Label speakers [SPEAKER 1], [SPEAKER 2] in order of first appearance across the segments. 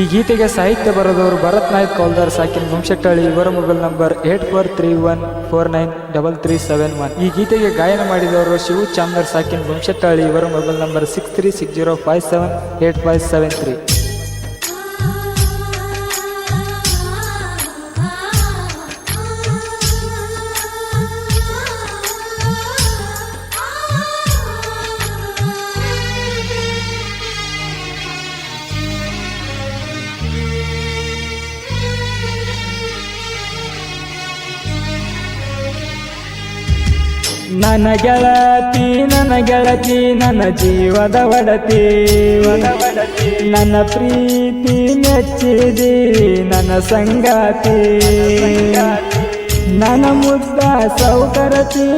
[SPEAKER 1] ಈ ಗೀತೆಗೆ ಸಾಹಿತ್ಯ ಬರೆದವರು ಭರತ್ ನಾಯಕ್ ಕೌಲ್ದಾರ್, ಸಾಕಿನ್ ಗುಂಶೆಟ್ಟಳ್ಳಿ ಇವರ mobile number eight four three one four nine double three seven one. ಈ ಗೀತೆಗೆ ಗಾಯನ ಮಾಡಿದವರು ಶಿವು ಚಾಮರ್ ಸಾಕಿನ್ ಗುಂಶೆಟ್ಟಳ್ಳಿ ಇವರ mobile number six three six zero five seven eight five seven three. ನನ್ನ ಗೆಳತಿ ನನ್ನ ಗೆಳತಿ ನನ್ನ ಜೀವದ ಒಡತಿ. ನನ್ನ ಪ್ರೀತಿ ಮೆಚ್ಚಿದಿ, ನನ್ನ ಸಂಗಾತಿ. ನನ್ನ ಮುದ್ದ ಸೌಕರತಿ,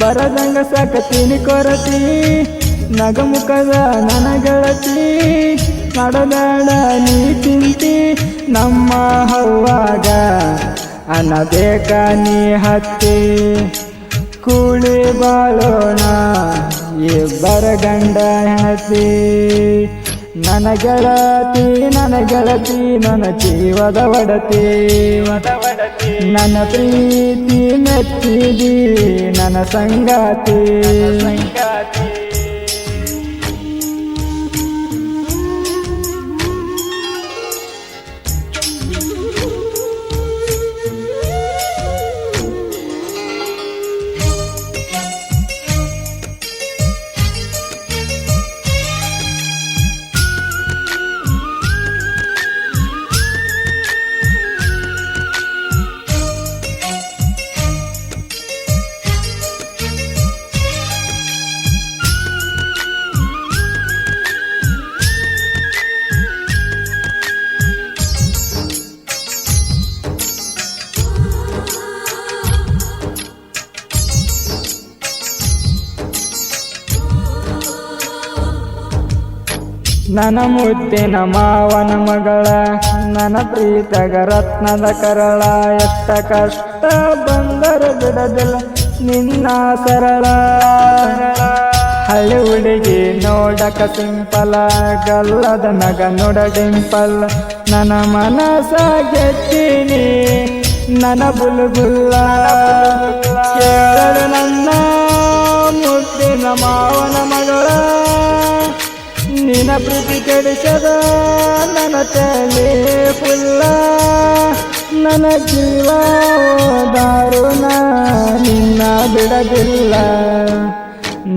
[SPEAKER 1] ಬರದಂಗ ಸಾಕತೀನಿ ಕೊರತಿ. ನಗಮುಖದ ನನ್ನ ಗೆಳತಿ ನಡದಾಡ ನೀ ತಿಂತಿ, ನಮ್ಮ ಹವ್ವಾಗ ಅನ್ನಬೇಕ ನೀ ಹತ್ತಿ. ಕೂಳಿ ಬಾಳೋಣ ಇಬ್ಬರ ಗಂಡ ಹೆಣತಿ ನನ್ನ ಗೆಳತಿ ನನ್ನ ಗೆಳತಿ ನನ್ನ ಜೀವದ ಒಡತಿ. ನನ್ನ ಪ್ರೀತಿ ಮೆಚ್ಚಿದಿ, ನನ್ನ ಸಂಗಾತಿ. ನನ್ನ ಮುದ್ದಿನ ಮಾವನ ಮಗಳ ನನ್ನ ಪ್ರೀತಗ ರತ್ನದ ಕರಳ ಎತ್ತ ಕಷ್ಟ ಬಂದರು ಬಿಡದಿಲ್ಲ ನಿನ್ನ ಸರಳ. ಹಳ್ಳಿ ಹುಡುಗಿ ನೋಡಕ ಸಿಂಪಲ, ಗಲ್ಲದ ನಗ ನೋಡ ಡಿಂಪಲ್ ನನ್ನ ಮನಸ ಗೆದ್ದೀನಿ, ನನ ಬುಲ್ಬುಲ್ಲ. ಕೇಳಲು ನನ್ನ ಮುದ್ದಿನ ಮಾವ ಪ್ರೀತಿ ಕೆಡಿಸದ ನನ್ನ ತಲೆ ಫುಲ್ಲ ನನ್ನ ಜೀವ ದಾರುಣ, ನಿನ್ನ ಬಿಡದಿಲ್ಲ.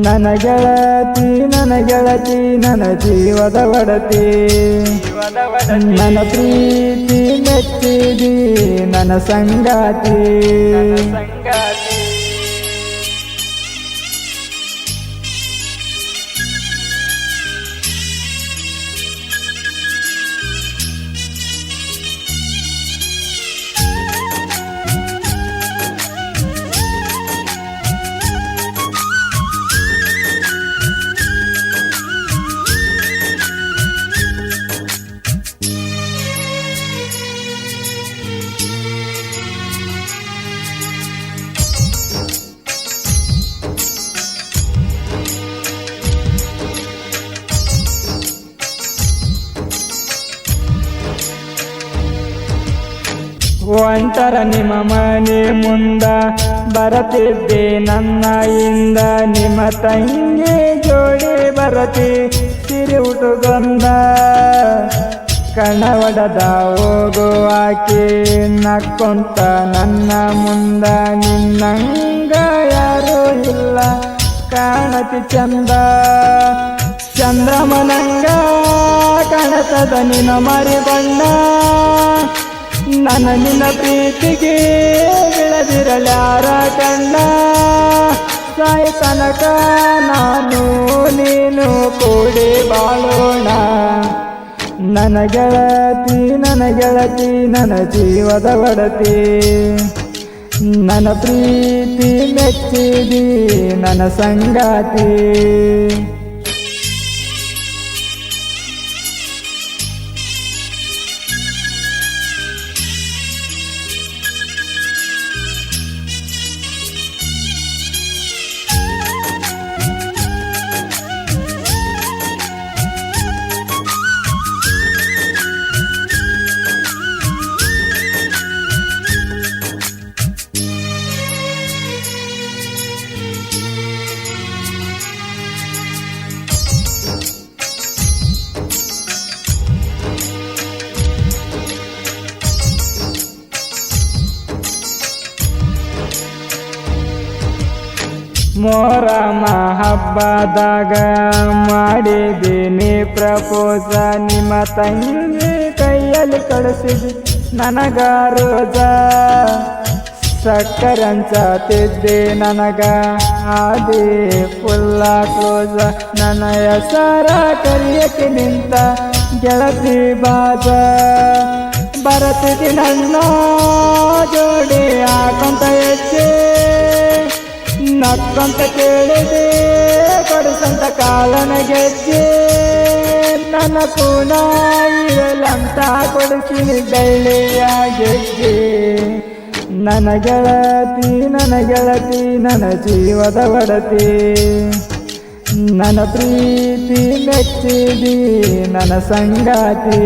[SPEAKER 1] ನನ್ನ ಗೆಳತಿ ನನ್ನ ಗೆಳತಿ, ನನ್ನ ಜೀವದ ಒಡತಿ. ನನ್ನ ಪ್ರೀತಿ ಮೆಚ್ಚಿದಿ, ನನ್ನ ಸಂಗಾತಿ. ಒಂಟರ ನಿಮ್ಮ ಮನೆ ಮುಂದ ಬರತಿದ್ದೆ ನನ್ನ ಇಂದ. ನಿಮ್ಮ ತಂಗಿ ಜೋಡಿ ಬರತಿ, ಸಿರಿ ಉಟುಗೊಂದ ಕಣವಡದ ಹೋಗುವಾಕಿ ನಕ್ಕೊಂತ ನನ್ನ ಮುಂದ. ನಿನ್ನಂಗ ಯಾರೂ ಇಲ್ಲ, ಕಾಣತಿ ಚಂದ. ಚಂದ್ರಮನಂಗ ಕಾಣತದ ನಿನ್ನ ಮರಿ ಬಣ್ಣ ನನ್ನ ನಿನ್ನ ಪ್ರೀತಿಗೆ ಬೆಳೆದಿರಲಾರ ಕಣ್ಣ. ಸಾಯ ತನಕ ನಾನು ನೀನು ಕೂಡಿ ಬಾಳೋಣ. ನನ್ನ ಗೆಳತಿ ನನ್ನ ಗೆಳತಿ, ನನ್ನ ಜೀವದ ಒಡತಿ. ನನ್ನ ಪ್ರೀತಿ ಮೆಚ್ಚಿದಿ, ನನ್ನ ಸಂಗಾತಿ. ಮೋರಮ ಹಬ್ಬದಾಗ ಮಾಡಿದ್ದೀನಿ ಪ್ರಪೋಸ. ನಿಮ್ಮ ತಂಗಿ ಕೈಯಲ್ಲಿ ಕಳಿಸಿದಿ ನನಗ ರೋಜ. ಸಕ್ಕರಂಚತಿದ್ದೆ ನನಗ ಆದಿ ಫುಲ್ಲ ಕ್ಲೋಸ ನನ್ನ ಹೆಸರ ಕರಿಯಕ್ಕೆ ನಿಂತ ಗೆಳತಿ ಬಾಜ. ಬರತಿದಿ ನನ್ನ ನಕ್ಕಂತ ಕೇಳಿದೆ, ಕೊಡಿಸಂತ ಕಾಲನ ಗೆಜ್ಜೆ ನನ್ನ ಪುನ ಇರಲಂತ ಕೊಡಿಸಿನಿ ಡೈಲಿಯ ಗೆಜ್ಜೆ ನನ್ನ ಗೆಳತಿ ನನ್ನ ಗೆಳತಿ, ನನ್ನ ಜೀವದ ಒಡತಿ. ನನ್ನ ಪ್ರೀತಿ ಮೆಚ್ಚಿದಿ, ನನ್ನ ಸಂಗಾತಿ.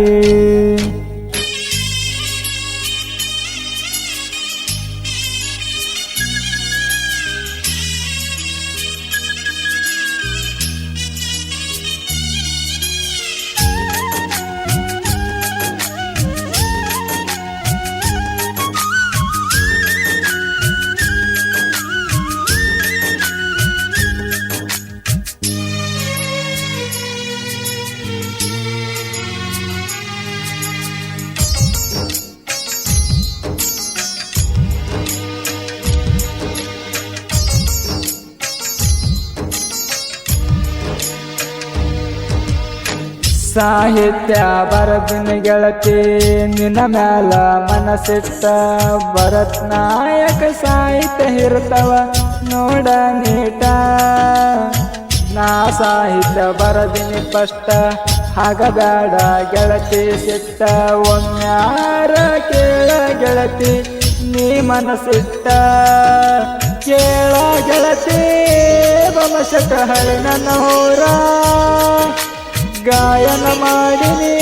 [SPEAKER 1] ಸಾಹಿತ್ಯ ಬರದಿನ ಗೆಳತಿ ನಿನ್ನ ಮ್ಯಾಲ ಮನಸ್ಸಿಟ್ಟ ಭರತ್ ನಾಯಕ ಸಾಹಿತ್ಯ ಇರ್ತವ ನೋಡ ನೀಟ. ನಾ ಸಾಹಿತ್ಯ ಬರದಿನಿ ಸ್ಪಷ್ಟ ಹಾಗಬೇಡ ಗೆಳತಿ ಸಿಟ್ಟ. ಒಮ್ಮ್ಯಾರ ಕೇಳ ಗೆಳತಿ ನೀ ಮನಸ್ಸಿಟ್ಟ. ಕೇಳ ಗೆಳತಿ ಬಮಶಕ ಹಳಿ ನನ್ನ ಹೋರ ಗಾಯನ ಮಾಡಿನಿ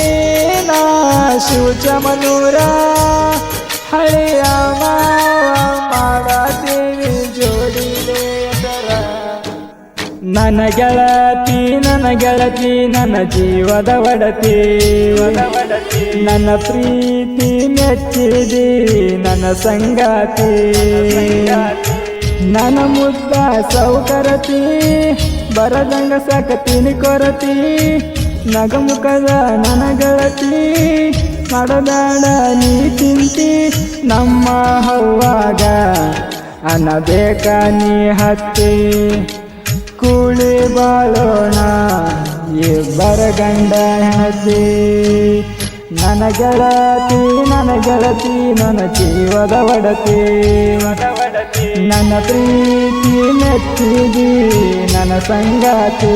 [SPEAKER 1] ನಾ ಮನೂರ ಹಳೆಯ ಮಾಡತೀವಿ ಜೋಡಿಲೆ ನನ ಗೆಳತಿ, ನನ್ನ ಗೆಳತಿ, ನನ್ನ ಜೀವದ ಒಡತಿ. ನನ್ನ ಪ್ರೀತಿ ಮೆಚ್ಚಿದಿ ನನ್ನ ಸಂಗಾತಿ. ನನ್ನ ಮುದ್ದ ಸೌಕರತಿ, ಬರದಂಗ ಸಾಕತೀನಿ ಕೊರತಿ. ನಗಮುಖದ ನನಗಳತಿ ಗೆಳತಿ ಮಾಡಬೇಡ ನೀ ಚಿಂತಿ, ನಮ್ಮ ಹವ್ವಾಗ ಅನಬೇಕ ನೀ ಹತ್ತಿ. ಕೂಳಿ ಬಾಳೋಣ, ಇಬ್ಬರ ಗಂಡ ಹೆಣತಿ ನನಗಳತಿ ನನಗಳತಿ ನನ ಜೀವದ ಒಡತಿ. ನನ್ನ ಪ್ರೀತಿ ಮೆಚ್ಚಿದಿ ನನ್ನ ಸಂಗಾತಿ.